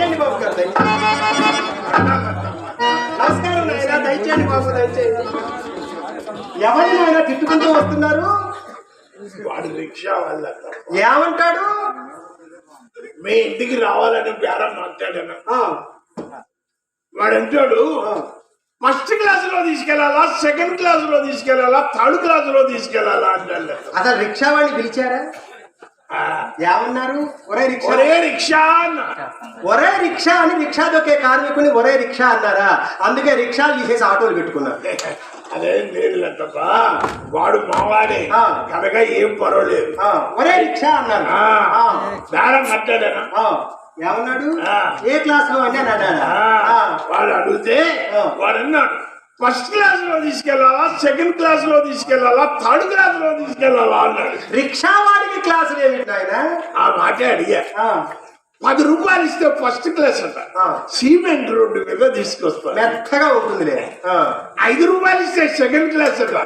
దయచేయండి బాబు గారు దయచేయండి. నమస్కారం నాయన దయచేయండి బాబు దయచేయండి. ఎవరిని ఆయన తిట్టుకుంటూ వస్తున్నారు? వాడు రిక్షా వల్ల ఏమంటాడు? మీ ఇంటికి రావాలని బేరం మాట్లాడాను. వాడు అంటాడు. ఫస్ట్ క్లాస్లో తీసుకెళ్ళాలా సెకండ్ క్లాస్లో తీసుకెళ్ళాలా థర్డ్ క్లాస్లో తీసుకెళ్ళాలా అంటాడు. అసలు రిక్షా వాడిని పిలిచారా? ఏమన్నారు? ఒరే రిక్షా. ఒరే రిక్షా అన్న. ఒరే రిక్షా అని రిక్షా దొక్కే కార్మికుని ఒరే రిక్షా అన్నారా? అందుకే రిక్షాలు తీసేసి ఆటోలు పెట్టుకున్నారు అదేం లేదు తప్ప వాడు మావాడే. కనుక ఏం పర్వాలేదు. ఒరే రిక్షా అన్నారు బేరం కట్టాడనా ఏమన్నాడు. ఏ క్లాస్లో అని అన్నాడా వాడు అడిగితే. వాడు అన్నాడు. ఫస్ట్ క్లాస్లో తీసుకెళ్ళాలా సెకండ్ క్లాస్లో తీసుకెళ్ళాలా థర్డ్ క్లాస్లో తీసుకెళ్ళాలా అన్నాడు. రిక్షా వాడికి క్లాసులు ఏమిటి నాయన ఆ మాటే అడిగా. పది రూపాయలు ఇస్తే ఫస్ట్ క్లాస్ అంట. సిమెంట్ రోడ్డు మీద తీసుకొస్తాను మెత్తగా ఉంటుందిలే. ఆ, ఐదు రూపాయలు ఇస్తే సెకండ్ క్లాస్ అంట.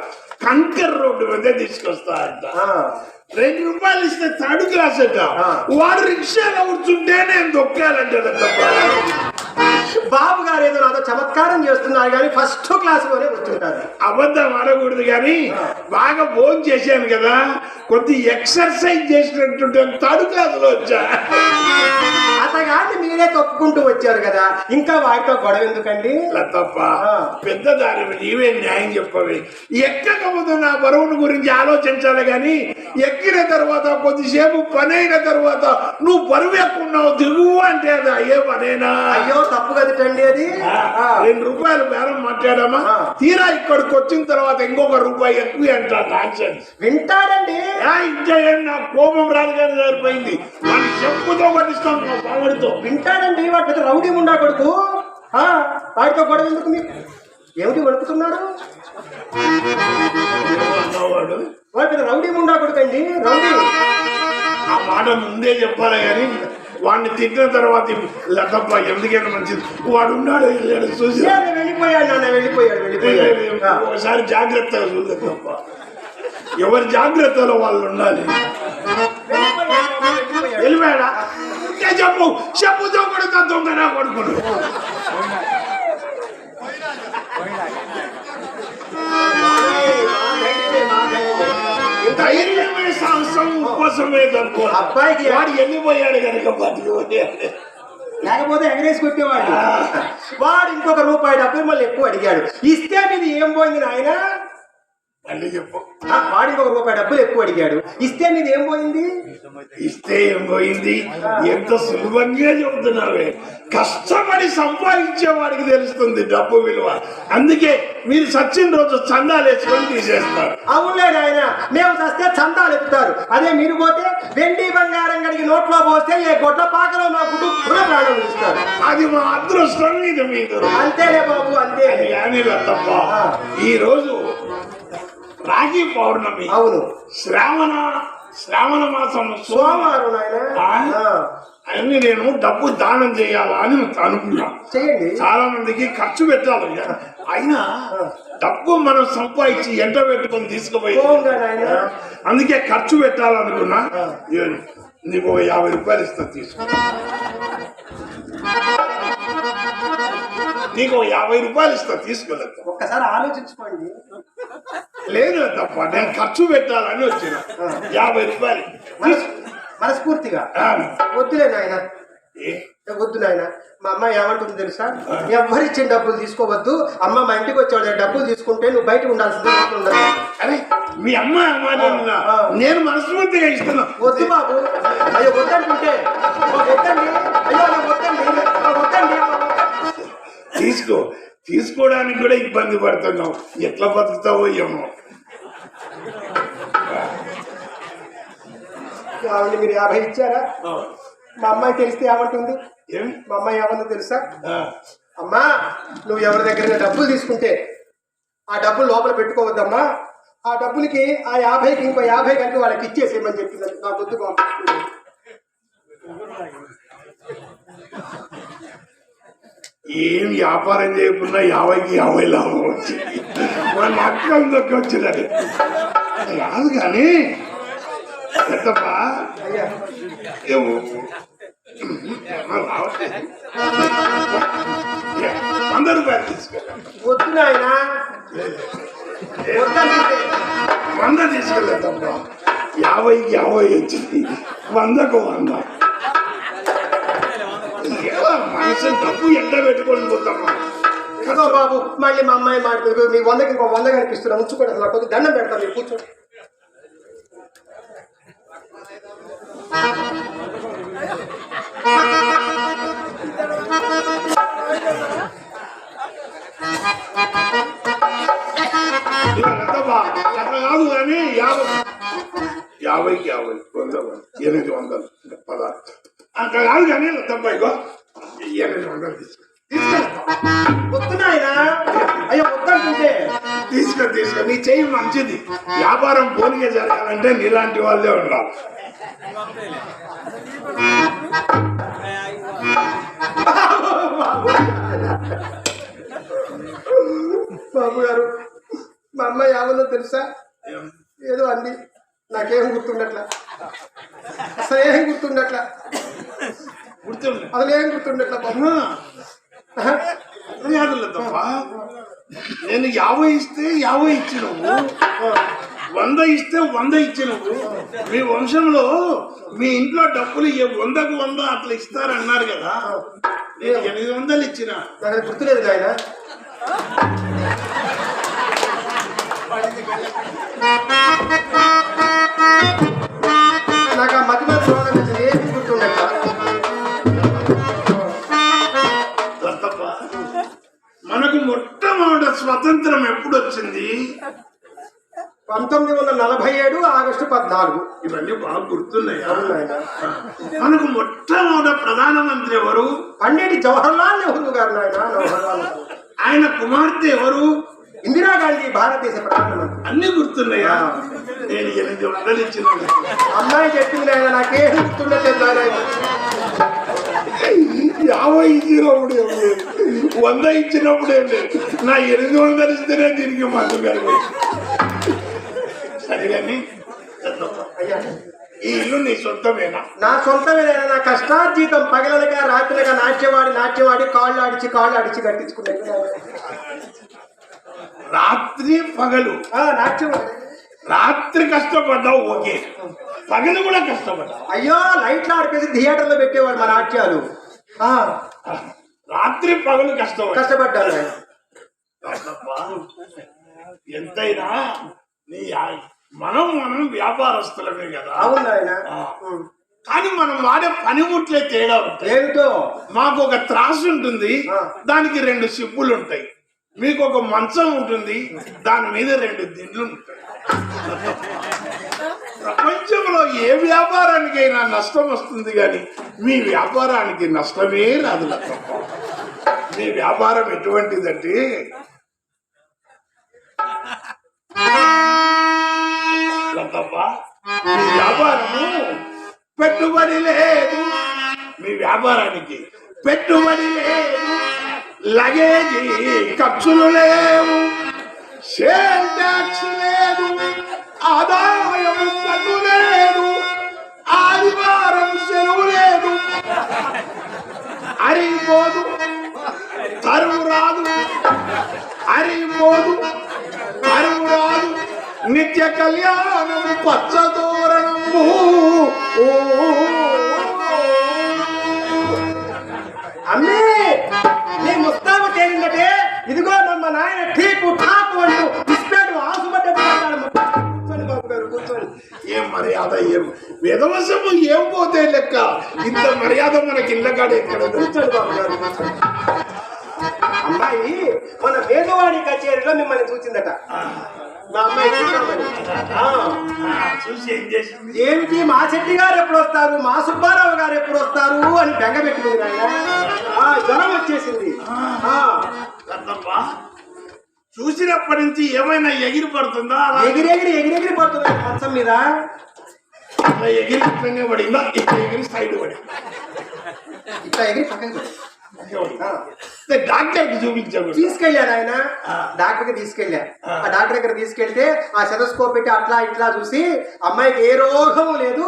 కంకర్ రోడ్డు మీద తీసుకొస్తా అంట. ఆ. రెండు రూపాయలు ఇస్తే థర్డ్ క్లాస్ అంట. వాడు రిక్షాలో కూర్చుంటే నేను దొక్కాలంటే బాబు గారు ఏదో నాతో చమత్కారం చేస్తున్నారు కానీ ఫస్ట్ క్లాస్లోనే కూర్చుంటారు. అబద్ధం ఆడకూడదు కానీ బాగా భోజనం చేశాను కదా కొద్ది ఎక్సర్సైజ్ చేసినట్టుంటే థర్డ్ క్లాస్లో వచ్చా. అతగాన్ని మీరే తొక్కుకుంటూ వచ్చారు కదా. ఇంకా వాడితో గొడవ ఎందుకండి? ఇలా తప్ప ఆ. పెద్ద దాని నీవే న్యాయం చెప్పవి ఎక్కకపోతే నా బరువును గురించి ఆలోచించాలి గాని ఎక్కిన తర్వాత కొద్దిసేపు పని అయిన తర్వాత నువ్వు బరువు ఎక్కున్నావు దిగువు అంటే అది అయ్యే పనేనా? అయ్యో తప్పు కదటండి అది. రెండు రూపాయలు బేరం మాట్లాడామా. తీరా ఇక్కడికి వచ్చిన తర్వాత ఇంకొక రూపాయి ఎక్కువ అంట నాన్సెన్స్ వింటాడండి. ఇంకా నా కోపం రాదు కానీ సరిపోయింది. మన చెప్పుతో పావుడితో వింటాడండి వాడి పెద్ద రౌడీ ఉండా కొడుకు. వాడితో గొడవ ఎందుకు మీకు? ఏమిటి వణుకుతున్నారు అన్నవాడు వాడు పెద్ద రౌడీ ఉండా కొడుకు అండి రౌడీ. ఆ మాట ముందే చెప్పాలి కానీ వాడిని తిట్టిన తర్వాత లతప్ప ఎందుకైనా మంచిది. వాడు ఉన్నాడు వెళ్ళాడు చూసి వెళ్ళిపోయాడు నాన్న వెళ్ళిపోయాడు వెళ్ళిపోయాడు. ఒకసారి జాగ్రత్తగా చూడలేదు తప్ప ఎవరి జాగ్రత్తలో వాళ్ళు ఉండాలి. వెళ్ళిపోయాడు, ఇంకా చెప్పు. చెప్పుతో కొడుతా దొంగనా కొడుకుడు ఉపాసమే తప్పు అబ్బాయికి వాడు వెళ్ళిపోయాడు కనుక బతికిపోయాడు లేకపోతే ఎగరేసి కొట్టేవాడు. వాడు ఇంకొక రూపాయి డబ్బులు మళ్ళీ ఎక్కువ అడిగాడు. ఇస్తే మీది ఏం పోయింది నాయన? మళ్ళీ చెప్పు. వాడు ఇంకొక రూపాయి డబ్బులు ఎక్కువ అడిగాడు. ఇస్తే మీది ఏం పోయింది? ఇస్తే ఏం పోయింది? ఎంత సులభంగా చెబుతున్నావే కష్టపడి సంపాదించే వాడికి తెలుస్తుంది డబ్బు విలువ. అందుకే మీరు సచ్చిన రోజు చందాలు వేసుకొని తీసేస్తారు. అవునులే నాయన మేము చస్తే చందాలు ఎత్తుతారు అదే మీరు పోతే వెండి బంగారం గడికి నోట్లో పోస్తే ఏ గొడ్ల పాకలో మా కుటుంబ ప్రాణం ఇస్తారు. అది మా అదృష్టం ఇది మీకు అంతేలే బాబు అంతే. కానీ తప్ప. ఈ రోజు రాఖీ పౌర్ణమి. అవును. శ్రావణ శ్రావణ మాసం సోమ సోమవారం? అన్ని నేను డబ్బు దానం చేయాలా అని అనుకున్నా చేయండి. చాలా మందికి ఖర్చు పెట్టాలి. అయినా డబ్బు మనం సంపాదించి ఎంట పెట్టుకొని తీసుకుపోయి అందుకే ఖర్చు పెట్టాలనుకున్నా నీకు యాభై రూపాయలు ఇస్తా తీసుకో. నీకు యాభై రూపాయలు ఇస్తా తీసుకోలేదు ఒక్కసారి ఆలోచించుకోండి. లేదు తప్ప నేను ఖర్చు పెట్టాలని వచ్చిన. యాభై రూపాయలు. మనస్- మనస్ఫూర్తిగా. వద్దులే నాయన. ఏ? వద్దు నాయన. మా అమ్మ ఏమంటుంది తెలుసా? ఎవరిచ్చిన డబ్బులు తీసుకోవద్దు. అమ్మ మా ఇంటికి వచ్చేవాడు డబ్బులు తీసుకుంటే నువ్వు బయట ఉండాల్సింది ఉండదు. అరే మీ అమ్మ. నేను మనస్ఫూర్తిగా ఇస్తున్నా. వద్దు బాబు. అయ్యో వద్దంటుంటే వద్దండి. అయ్యో వద్దండి. వద్దండి. తీసుకో. తీసుకోవడానికి కూడా ఇబ్బంది పడుతున్నావు. ఎట్లా బతుకుతావో ఏమో. ఆవిడ మీరు యాభై ఇచ్చారా? మా అమ్మాయి తెలిస్తే ఏమంటుంది? ఏం మా అమ్మాయి ఏమందో తెలుసా? అమ్మా నువ్వు ఎవరి దగ్గర డబ్బులు తీసుకుంటే ఆ డబ్బులు లోపల పెట్టుకోవద్దమ్మా. ఆ డబ్బులకి ఆ యాభైకి ఇంకో యాభై కలిపి వాళ్ళకి ఇచ్చేసేయమని చెప్పింది నా బుద్ధి బాగుంది ఏం వ్యాపారం చేయకుండా యాభైకి యాభై లాభం వచ్చింది. వాళ్ళ అక్కలు దొక్క వచ్చినది రాదు కానీ ఏ, వంద రూపాయలు వద్దంటే వంద తీసుకెళ్ళద్దమ్మా యాభైకి యాభై వచ్చింది. వందకు వంద. ఎండ పెట్టుకొని పోతామా ఇదిగో బాబు మళ్ళీ మా అమ్మాయి మాట మీ వందకి ఇంకో వంద కనిపిస్తున్నా ఉంచుకోండి అసలు కొద్దిగా దండం పెడతాను మీరు కూర్చోండి కాదు కానీ యాభై యాభైకి యాభై వంద వంద. ఎనిమిది వందలు పదహారు అట్లా కాదు కానీ తప్ప ఇగో ఎనిమిది వందలు తీసుకో వద్దు నాయన అయ్యో వద్దంటుంటే తీసుకో తీసుకో నీ చెయ్యి మంచిది. వ్యాపారం పోలిగా జరగాలంటే నీలాంటి వాళ్ళే ఉండాలి. బాబు గారు మా అమ్మాయి ఏమన్నా తెలుసా? ఏదో అంది. నాకేం గుర్తుండట్లా? అసలు ఏం గుర్తుండట్లా? బాబు తప్ప? నేను యాభై ఇస్తే యాభై ఇచ్చినవు. వంద ఇస్తే వంద ఇచ్చినవు. మీ వంశంలో మీ ఇంట్లో డబ్బులు వందకు వంద అట్లా ఇస్తారన్నారు కదా. నేను ఎనిమిది వందలు ఇచ్చిన. నాకు అది గుర్తులేదు నాయన. నాకు ఆ స్వతంత్రం ఎప్పుడు వచ్చింది పంతొమ్మిది వందల నలభై ఏడు ఆగస్టు పద్నాలుగు. ఇవన్నీ బాగా గుర్తున్నాయా? మనకు మొట్టమొదటి ప్రధానమంత్రి ఎవరు? పండిట్ జవహర్లాల్ నెహ్రూ గారు. ఆయన కుమార్తె ఎవరు? ఇందిరాగాంధీ భారతదేశ ప్రధానమంత్రి. అన్ని గుర్తున్నాయా? నేను ఎనిమిది వందలు ఇచ్చిన అమ్మాయి చెప్పింది నాయన నాకేం గుర్తుండట్లేదు నాయన యాభై ఇచ్చినప్పుడు ఏం లేదు వంద ఇచ్చినప్పుడు ఏం లేదు నా ఎనిమిది వందలు ఇస్తేనే తిరిగి మాకు సరే కానీ అయ్యా. ఈ ఇల్లు నీ సొంతమేనా? నా సొంతమే నాయన నా కష్టార్జీతం పగలనక రాత్రినక నాట్యవాడి నాట్యవాడి కాళ్ళు ఆడిచి కాళ్ళు ఆడిచి కట్టించుకున్నాను. రాత్రి పగలు. ఆ, నాట్యవాడి రాత్రి కష్టపడ్డావు ఓకే. పగలు కూడా కష్టపడ్డావు. అయ్యో లైట్లు ఆడిపేసి థియేటర్లో పెట్టేవాడు మా నాట్యాలు. ఆ, రాత్రి పగలు కష్టపడ్డా కష్టపడ్డాను నాయన ఎంతైనా నీ మనం మనం వ్యాపారస్తులమే కదా. అవును. కానీ మనం వాడే పనిముట్లే తేడా ఏమిటో? మాకు ఒక త్రాసు ఉంటుంది. దానికి రెండు సిప్పులు ఉంటాయి మీకు ఒక మంచం ఉంటుంది దాని మీద రెండు దిండ్లు ఉంటాయి. ప్రపంచంలో ఏ వ్యాపారానికైనా నష్టం వస్తుంది కానీ మీ వ్యాపారానికి నష్టమే రాదు మీ వ్యాపారం ఎటువంటిదంటే మీ వ్యాపారము పెట్టుబడి లేదు. మీ వ్యాపారానికి పెట్టుబడి లేదు. లగేజీ ఖర్చులు లేవు సేల్ ట్యాక్స్ లేదు ఆదాయం పన్ను లేదు ఆదివారం సెలవు లేదు. అరిగిపోదు కరువు రాదు అరిగిపోదు కరువు రాదు. నిత్య కళ్యాణము పచ్చదోరణము ఓ కూర్చోండి బాబు గారు. అమ్మాయి మన వేదవాణి కచేరీలో మిమ్మల్ని చూసిందట. మా అమ్మాయి చూసామని ఆ. ఆ, చూసి ఏం చేసింది? ఏమిటి మా శెట్టి గారు ఎప్పుడు వస్తారు? మా సుబ్బారావు గారు ఎప్పుడు వస్తారు? అని బెంగ పెట్టుకుంది నాయన. ఆ, జ్వరం వచ్చేసింది. చూసినప్పటి నుంచి ఏమైనా ఎగిరి పడుతుందా? ఎగిరెగిరి ఎగిరెగిరి పడుతున్నాయి మంచం మీద. ఎగిరి పడిందా ఇట్లా ఎగిరి సైడ్ పడి ఇట్లా ఎగిరి పక్కకి. డాక్టర్ చూపించాము తీసుకెళ్ళాను ఆయన. ఆ. డాక్టర్కి తీసుకెళ్ళా ఆ. డాక్టర్ దగ్గర తీసుకెళ్తే ఆ సెటస్కోప్ పెట్టి అట్లా ఇట్లా చూసి అమ్మాయికి ఏ రోగము లేదు.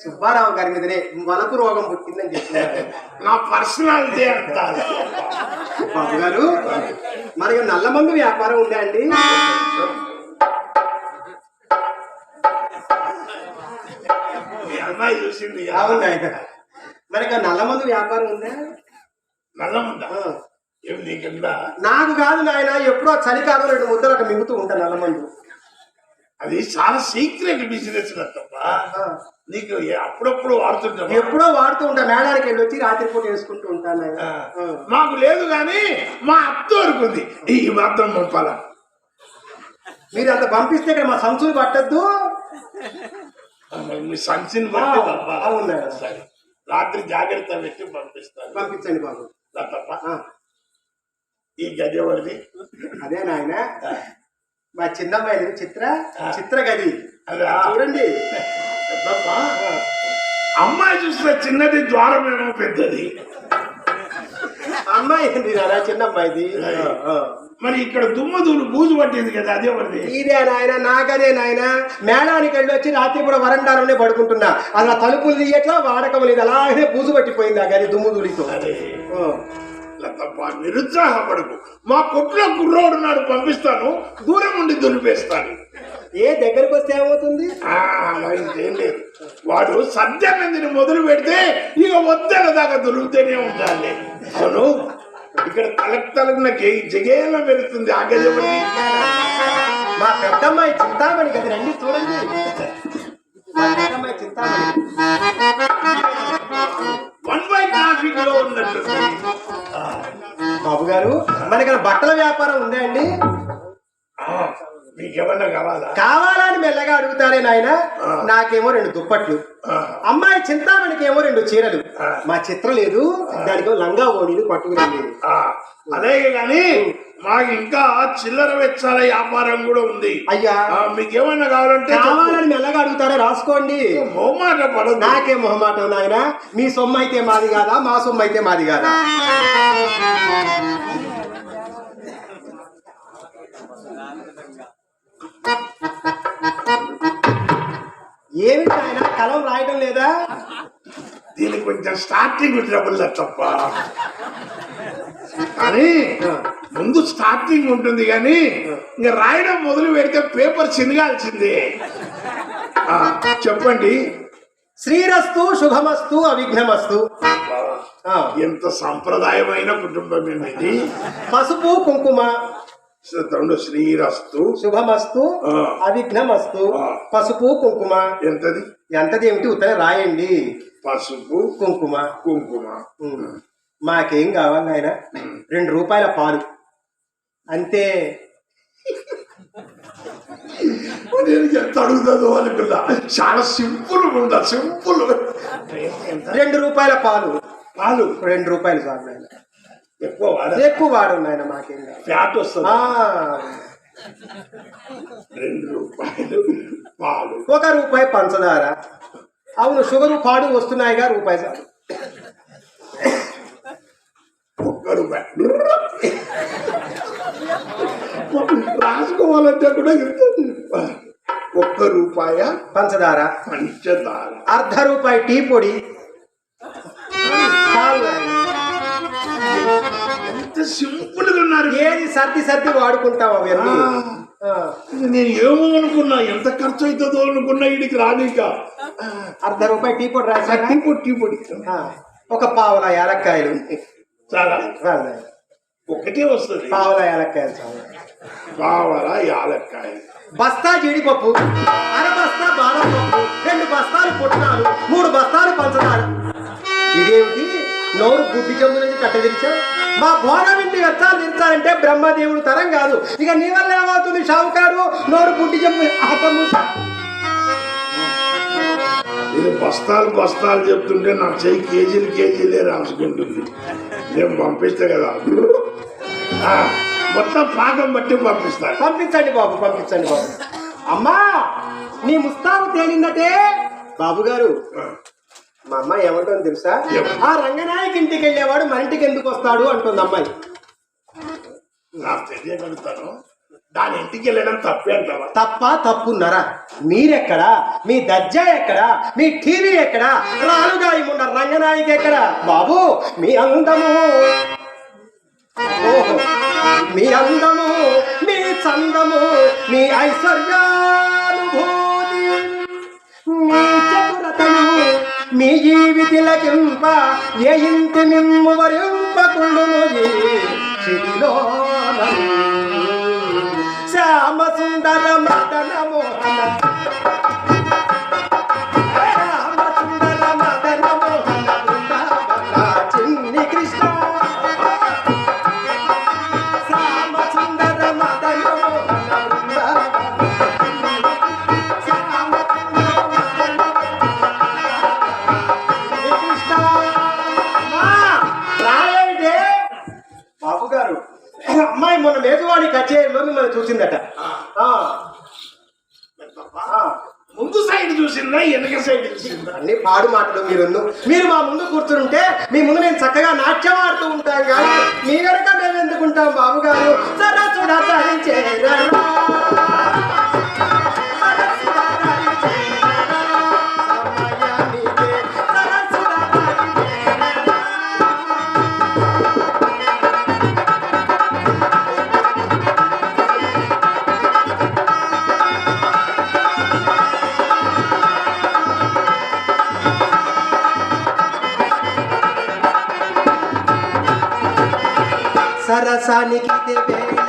సుబ్బారావు గారి మీదనే వలపు రోగం పుట్టిందని చెప్తున్నారు నా పర్సనాలిటీ అంత బాబు గారు మరి నల్ల మందు వ్యాపారం ఉందా అండి? అమ్మాయి చూసింది. అవును మరి నల్ల మందు వ్యాపారం ఉందా. ఏం నీకుండా నాకు కాదు నాయన ఎప్పుడో చలికాలం రెండు ముద్దలు అట్లా మిగుతూ ఉంటా నల్ల మందు అది చాలా సీక్రెట్ బిజినెస్. నీకు అప్పుడప్పుడు వాడుతుంటాం ఎప్పుడో వాడుతూ ఉంటా మేళానికి వెళ్ళి వచ్చి రాత్రిపూట వేసుకుంటూ ఉంటాను. మాకు లేదు కానీ మా అత్త వరకు ఉంది ఈ మాత్రం పంపాల. మీరు అంత పంపిస్తే ఇక్కడ మా సంచులు పట్టద్దు. మీ పంపాలా? అవును. సరే. రాత్రి జాగ్రత్త పెట్టి పంపిస్తాను. పంపించండి బాబు. నా తప్ప. ఈ గది ఎవరిది? అదే నాయన. మా చిన్నమ్మాయి చిత్ర. చిత్ర గది. చూడండి. తప్ప. అమ్మాయి చూస్తే చిన్నది ద్వారం ఏమో పెద్దది. అమ్మాయి చిన్న అమ్మాయిది. మరి ఇక్కడ దుమ్మదూలు బూజు పట్టింది కదా అదే ఎవరిది? ఇదే నాయన నాకదే నాయన. మేళానికి వెళ్ళి వచ్చి రాత్రి కూడా వరండాలోనే పడుకుంటున్నా. అలా తలుపులు తీయట్లా వాడకం లేదు. అలాగే బూజు పట్టిపోయింది ఆ గది దుమ్ము ధూళితో. అరే ఆ. తప్ప నిరుత్సాహపడకు. మా కొట్లో కుర్రోడు నాడు పంపిస్తాను. దూరం ఉండి దులిపేస్తాను. ఏ దగ్గరకు వస్తే ఏమవుతుంది? ఇంకేం లేదు. వాడు సత్యానందిని మొదలు పెడితే ఇక వద్దల దాకా దొరుకుతూనే ఉంటాలి అవును? ఇక్కడ కలెక్టర్న జగేలా పెడుతుంది ఆ గజపతి మా పెద్దమ్మాయి చింతామణి గది రండి చూడండి. మా పెద్దమ్మాయి చింతామణి. వన్ బై ట్రాఫిక్లో ఉన్నట్టు. బాబు గారు మనకి బట్టల వ్యాపారం ఉందా అండి? కావాలా? కావాలని మెల్లగా అడుగుతారే నాయన నాకేమో రెండు దుప్పట్లు. అమ్మాయి చింతామణికి ఏమో రెండు చీరలు. మా చిత్ర లేదు దానికి లంగా ఓణీలు పట్టుకుని ఆ, అలాగే కానీ మాకు ఇంకా చిల్లర వెచ్చాల వ్యాపారం కూడా ఉంది. అయ్యా. ఆ, మీకేమన్నా కావాలంటే. కావాలని మెల్లగా అడుగుతారే రాసుకోండి. మొహమాట పడదు నాకే మొహమాటం నాయన. మీ సొమ్ము అయితే మాది కాదా మా సొమ్ము అయితే మాది కాదా? ఏమి నాయన కలం రాయడం లేదా? దీనికి కొంచెం స్టార్టింగ్ ట్రబుల్ తప్ప కానీ ముందు స్టార్టింగ్ ఉంటుంది కానీ ఇంకా రాయడం మొదలు పెడితే పేపర్ చినగాల్సిందే. చెప్పండి. శ్రీరస్తు శుభమస్తు అవిఘ్నమస్తు. ఎంత సంప్రదాయమైన కుటుంబం ఇది. పసుపు కుంకుమ. శ్రద్ధండు శ్రీరస్తు. శుభమస్తు. అవిఘ్నమస్తు. పసుపు కుంకుమ. ఎంతది? ఎంతదేమిటి ఉత్తరే రాయండి. పసుపు కుంకుమ. కుంకుమ. మాకేం కావాలి ఆయన రెండు రూపాయల పాలు. అంతే. నేను ఎంత అడుగుతుందో అనుకున్నా చాలా సింపుల్ ఉందా? సింపుల్. రెండు రూపాయల పాలు. పాలు. రెండు రూపాయలు నాయన. ఎక్కువ వాడ? ఎక్కువ వాడు నాయన మాకేం ఫ్యాట్ వస్తుంది. రెండు రూపాయలు పాలు. ఒక రూపాయి పంచదార. అవును షుగరు పాడు వస్తున్నాయిగా రూపాయి చాలు ఒక్క రూపాయి. రాసుకోవాలంటే కూడా చెప్తాను. ఒక్క రూపాయ పంచదార. పంచదార. అర్ధ రూపాయి టీ పొడి. ఎంత సింపుల్గా ఉన్నారు ఏది సర్ది సర్ది వాడుకుంటాం అవన్నీ నేను ఏమో అనుకున్నా ఎంత ఖర్చు అవుతుందో అనుకున్నా ఇడికి రానిక. అర్ధ రూపాయి టీ పొడి రాశారా? టీ పొడి టీ పొడి. ఒక పావుల యాలక్కాయలు. చాలా. ఒకటే వస్తుంది. పావుల యాలక్కాయలు చాలు. కావాల యాలక్కాయ బస్తా జీడిపప్పు. అర బస్తా బాదం. నోరు గుడ్డి చెంబు నుంచి కట్టదిరిచా మా ఇంటి వ్యర్థాలు తీర్చాలంటే బ్రహ్మదేవుడు తరం కాదు. ఇక నీ వల్ల ఏమవుతుంది షావుకారు? నోరు గుడ్డి చెంబు ఇది బస్తాలు బస్తాలు చెప్తుంటే నా చెయ్యి కేజీలు కేజీలే రాసుకుంటుంది. నేను పంపిస్తే కదా. మొత్తం పాకం బట్టి పంపిస్తాను పంపించండి బాబు పంపించండి బాబు. అమ్మా నీ ముస్తాబు తేలిందటే. బాబు గారు మా అమ్మాయి ఏమంటుంది తెలుసా? ఆ రంగనాయకి ఇంటికి వెళ్ళేవాడు మన ఇంటికి ఎందుకు వస్తాడు అంటుంది అమ్మాయి. నాకు తెలియగలుగుతాను దాని ఇంటికి వెళ్ళడం తప్పే అంటావా? తప్ప తప్పున్నారా? మీరెక్కడా? మీ దర్జా ఎక్కడా? మీ టీవీ ఎక్కడా? రాలుగా ఉన్న రంగనాయకి ఎక్కడా? బాబు మీ అందము. ఓహో మీ అందము మీ చందము మీ ఐశ్వర్యానుభూతి. మీ మీ జీవితిలకింప ఏ ఇంటి మిమ్ము వరింపకుండు ఈ శ్యామ సుందర మదన మోహన అమ్మాయి మొన్న మేజవాడి కచేరీలో మిమ్మల్ని చూసిందట. ముందు సైడ్ చూసిందా? వెనక సైడ్ చూసిందా? అన్ని పాడు మాటలు మీరు మీరు మా ముందు కూర్చుంటే మీ ముందు నేను చక్కగా నాట్యం ఆడుతూ ఉంటాం కానీ మీ వెనక మేము ఎందుకుంటాం బాబు గారు సరసుడ తరి सरसानी की देवे।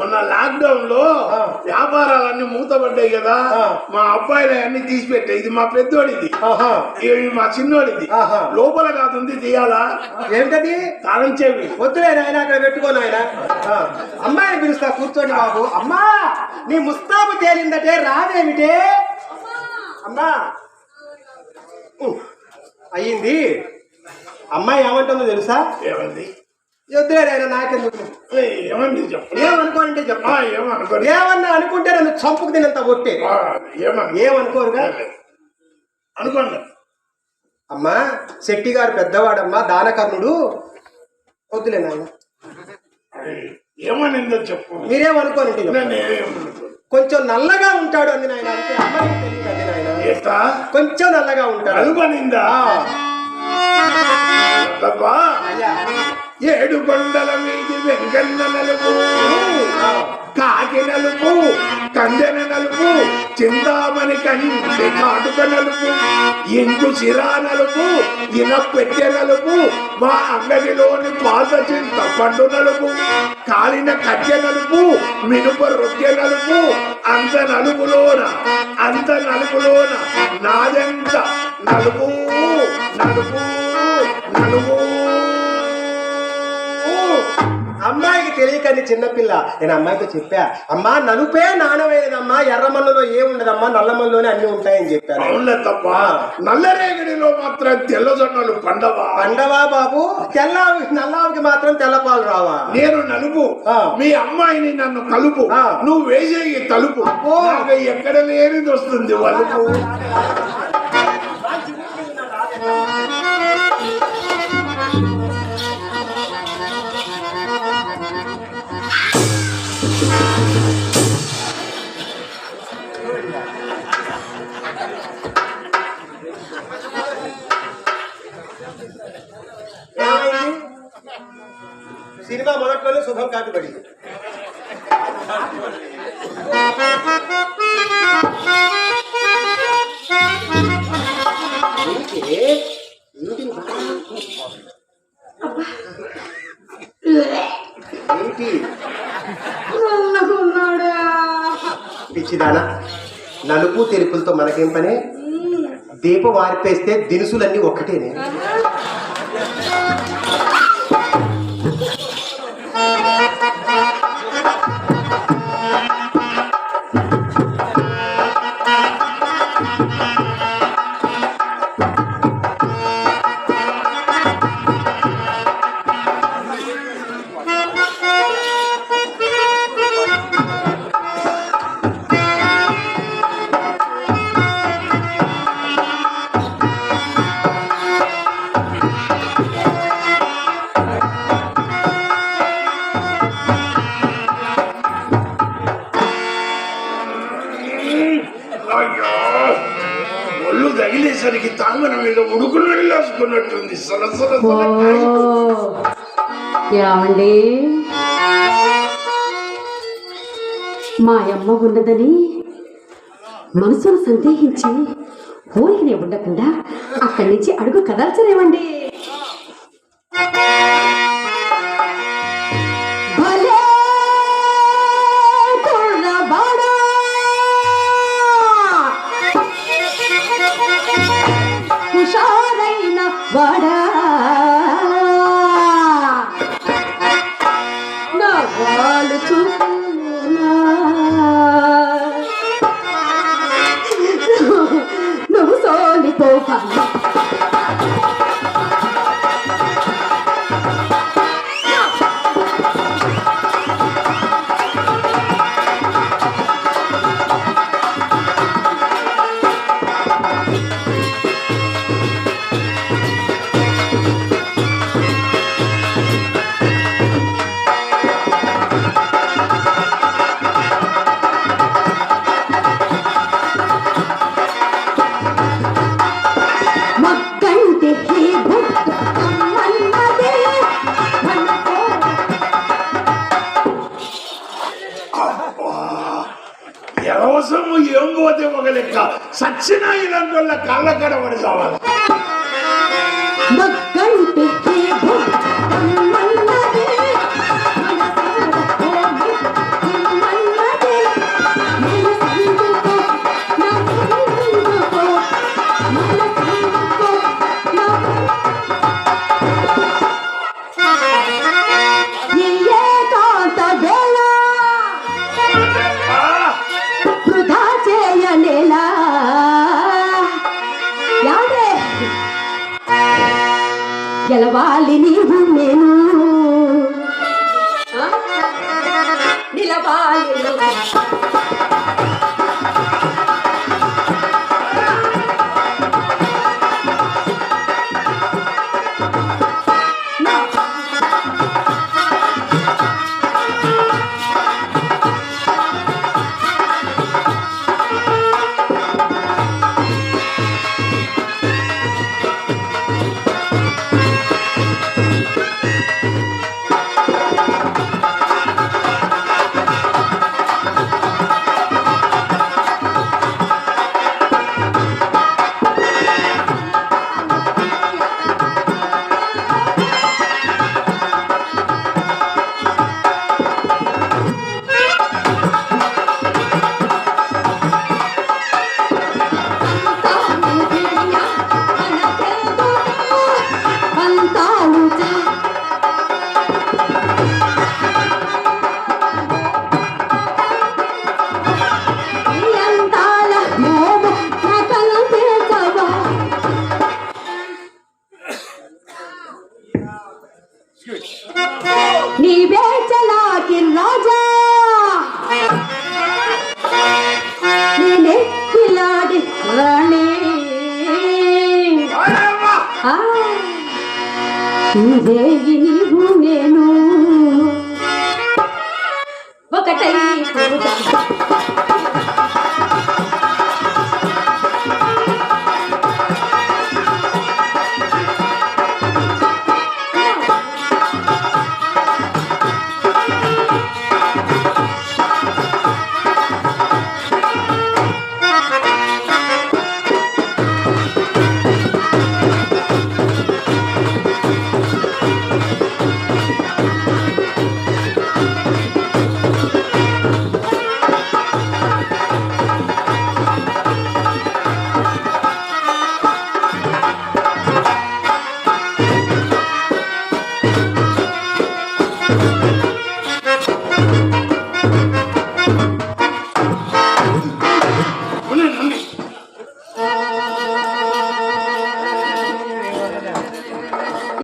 మొన్న లాక్డౌన్లో. వ్యాపారాలన్నీ మూతపడ్డాయి కదా. మా అబ్బాయిలు అన్ని తీసి పెట్టాయి ఇది మా పెద్దోడిది. ఇవి మా చిన్నోడిది. లోపల కాదుంది తీయాలా ఏమిటది? తాళం చెవి. వద్దులే నాయన అక్కడ పెట్టుకోను ఆయన అమ్మాయిని పిలుస్తా కూర్చోండి బాబు. అమ్మా నీ ముస్తాబు తేలిందటే రాదేమిటే? అమ్మా. అయ్యింది. అమ్మాయి ఏమంటుందో తెలుసా? ఏమంది? వద్దులే నాయన నాకెందుకు? చెప్పు ఏమనుకోనంటే చెప్పా. ఏమన్నా అనుకుంటే నన్ను చంపుకు తినంత ఒట్టే. ఏమనుకోరుగా? అనుకోండి అమ్మా శెట్టి గారు పెద్దవాడమ్మా దానకర్ణుడు. వద్దులే నాయన. ఏమనిందో చెప్పు. ఏమనుకో కొంచెం నల్లగా ఉంటాడు అంది నాయన. కొంచెం నల్లగా ఉంటాడు. అనుకోనిందా? అయ్యా. ఏడు కొండల మీది వెంకన్న నలుపు కాకి నలుపు కందెన నలుపు చింతామణి కంటి కాటుక నలుపు ఇంకు చిరా నలుపు ఇన పెట్టె నలుపు మా అంగడిలోని పాత చింత పండు నలుపు కాలిన కట్టె నలుపు మినుప రొట్టె నలుపు అంత నలుపులోన అంత నలుపులోన నాదెంత నలుపు నలుపు నలుపు అమ్మాయికి తెలియకని చిన్నపిల్ల నేను అమ్మాయితో చెప్పా అమ్మా నలుపే నాణమైనదమ్మా ఎర్రమన్నులో ఏముండదమ్మా నల్లమల్లోనే అన్ని ఉంటాయని చెప్పాను. అవునులే తప్ప? నల్లరేగడిలో మాత్రం తెల్లజొన్నలు పండవా? పండవా బాబు? తెల్లావి నల్లావికి మాత్రం తెల్లపాలు రావా? నేను నలుపు. మీ అమ్మాయిని నన్ను కలుపు. నువ్వు వేసే ఈ తలుపు ఎక్కడ లేనిది వస్తుంది వలుపు. సినిమా మొదట్లోనే సుఖం కాటుబడింది పిచ్చిదానా నలుపు తెలుపులతో మనకేం పని? దీపం వారిపేస్తే దినుసులన్నీ ఒక్కటేనే. మీద ఉడుకులు వెళ్ళేసుకున్నట్టుంది సరసర ఏమండి? మా అమ్మ ఉన్నదని మనసును సందేహించి ఊరికినే ఉండకుండా అక్కడి నుంచి అడుగు కదల్చలేమండి চুপ ఎరవసము ఏం పోతే ఒక లెక్క? సచ్చిన ఇలాంటి కడబడి కావాలి